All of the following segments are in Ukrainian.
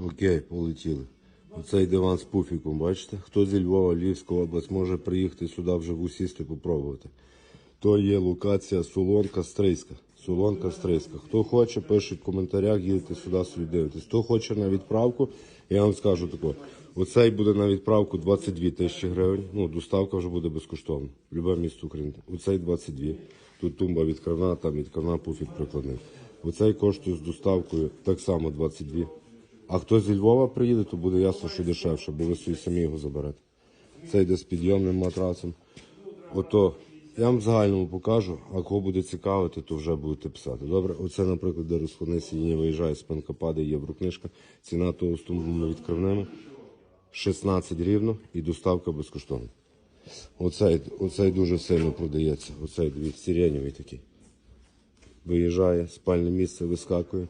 Окей, полетіли. Оцей диван з пуфіком, бачите? Хто зі Львова, Львівська область, може приїхати сюди вже в усісти попробувати. То є локація Солонка Стрийська. Солонка Стрийська. Хто хоче, пишіть в коментарях, їдете сюди собі дивитесь. Хто хоче на відправку, я вам скажу тако. Оцей буде на відправку 22 тисячі гривень. Ну, доставка вже буде безкоштовна. Любе місто України. Оцей 22. Тут тумба відкривна, там відкривна пуфік прикладний. Оцей коштує з доставкою так само 22. А хто зі Львова приїде, то буде ясно, що дешевше, бо ви собі самі його заберете. Це йде з підйомним матрацем. Ото я вам в загальному покажу, а кого буде цікавити, то вже будете писати. Добре, оце, наприклад, де розхідне сидіння виїжджає, спинка падає, єврокнижка. Ціна того з тумбами відкривними 16 рівно і доставка безкоштовна. Оцей, оцей дуже сильно продається. Оцей дивіться, сиренєвий такий. Виїжджає, спальне місце вискакує.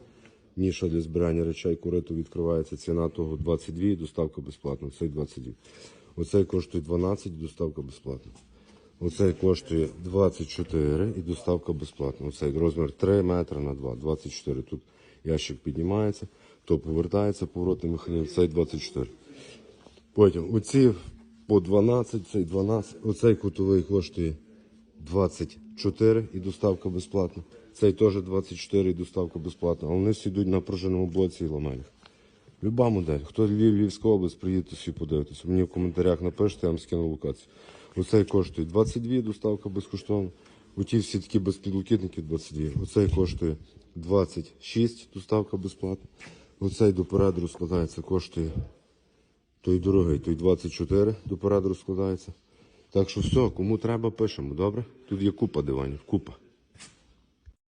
Ніша для збирання речей куриту відкривається. Ціна того 22 і доставка безплатна. Цей 22. Оцей коштує 12, доставка безплатна. Оцей коштує 24 і доставка безплатна. Оцей розмір 3 метри на 2, 24. Тут ящик піднімається, то повертається поворотний механізм, цей 24. Потім оці по 12, цей 12. Оцей кутовий коштує 24 і доставка безплатна. Цей теж 24 і доставка безплатна. А вони всі йдуть на пружинному блоці і ламелях. Люба модель. Хто Львів, Львівська область, приїдьте всі подивитися. Мені в коментарях напишете, я вам скину локацію. Оцей коштує 22, доставка безкоштовна. Оті всі такі безпідлокітники 22. Оцей коштує 26, доставка безплатна. Оцей до передру складається, коштує той дорогий, той 24 до передру складається. Так що все, кому треба, пишемо, добре? Тут є купа диванів, купа.